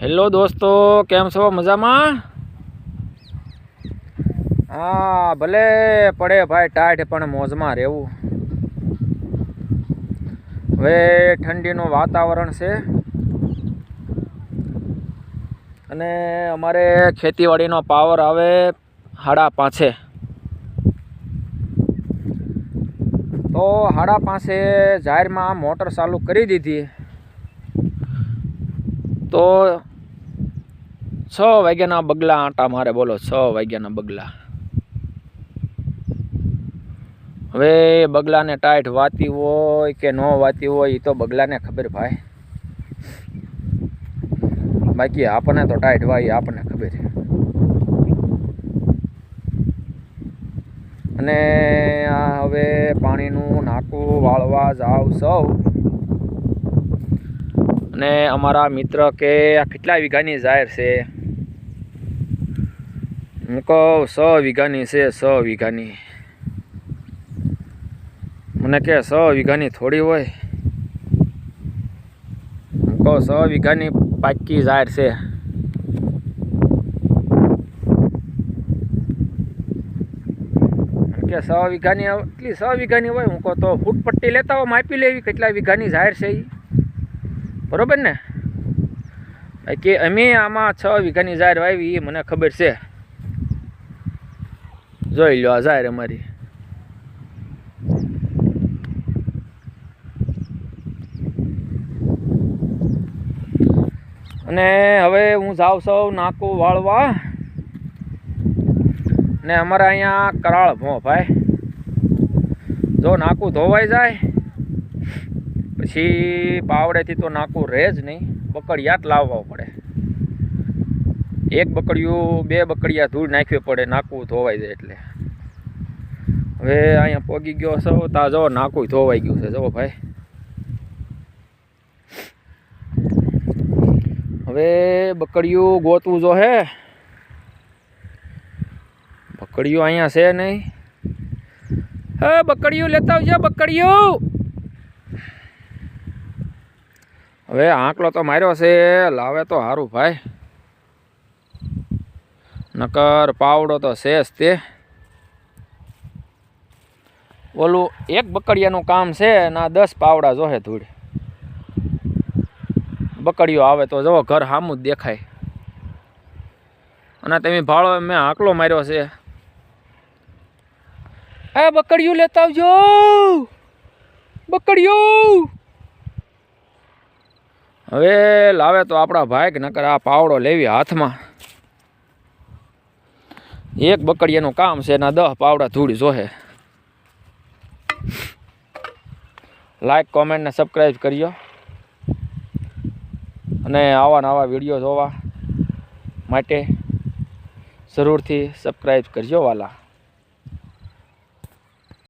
Hello દોસ્તો, કેમ છો? મજામાં? હા, ભલે પડે ભાઈ ટાઈટ પણ મોજમાં રહેવું. હવે ઠંડીનું વાતાવરણ છે. અને અમારે ખેતીવાડીનો પાવર આવે હાડા પાંચે. તો હાડા પાસે જાહેરમાં મોટર ચાલુ કરી દીધી. તો છ વાગ્યાના બગલા આંટા મારે, બોલો, છ વાગ્યાના બગલા. હવે બગલાને ટાઈટ વાતી હોય કે ન વાતી હોય એ તો બગલાને ખબર ભાઈ. બાકી આપણને તો ટાઈટ વાય, આપણને ખબર. છે અને હવે પાણીનું નાકું વાળવા જાવ સૌ. અને અમારા મિત્ર કે આ કેટલા વીઘાની જાહેર છે? હું કહું, સો વીઘાની છે, સો વીઘાની. મને કે સો વીઘાની થોડી હોય. હું કહું, સો વીઘાની પાકી જાહેર છે. કે સો વીઘાની, એટલી સો વીઘાની હોય? હું કહું, તો ફૂટ પટ્ટી લેતા હોય, માપી લેવી કેટલા વીઘાની જાહેર છે એ બરોબર ને? કે અમે આમાં છ વીઘાની જાહેર વાવી, એ મને ખબર છે. જોઈ લો આ જાહેર અમારી. અને હવે હું જાઉં સૌ નાકું વાળવા. ને અમારા અહીંયા કરાળ ભો ભાઈ. જો નાકું ધોવાઈ જાય પછી પાવડેથી તો નાકું રહે જ નહીં. બકડિયા જ લાવવા પડે. એક બકડિયું બે બકડિયા ધૂળ નાખવી પડે નાકું ધોવાઈ જાય એટલે. હવે અહીંયા પોગી ગયો છો, તા જો નાકું ધોવાઈ ગયું છે જો ભાઈ. હવે બકડિયું ગોતવું જો હે. બકડિયું અહીંયા છે નહીં. હે બકડિયું લેતા આવજો બકડિયું હવે આંકલો તો માર્યો છે, લાવે તો સારું ભાઈ. નકર પાવડો તો છે જ તે. ઓલું એક બકડિયાનું કામ છે, ના દસ પાવડા જોહે ધૂળ. બકડીઓ આવે તો જો ઘર સામું જ દેખાય. અને તમે ભાળો મેં આંકલો માર્યો છે. એ બકડીયું લેતા આવજો. બકડીયું! હવે લાવે તો આપણા ભાઈ નકર આ પાવડો લેવી હાથમાં. એક બકડીયાનું કામ છે, એના દહ પાવડા ધૂળી જોહે. લાઈક કોમેન્ટ ને સબસ્ક્રાઈબ કરજો અને આવા નવા વીડિયો જોવા માટે જરૂરથી સબસ્ક્રાઈબ કરજો વાલા.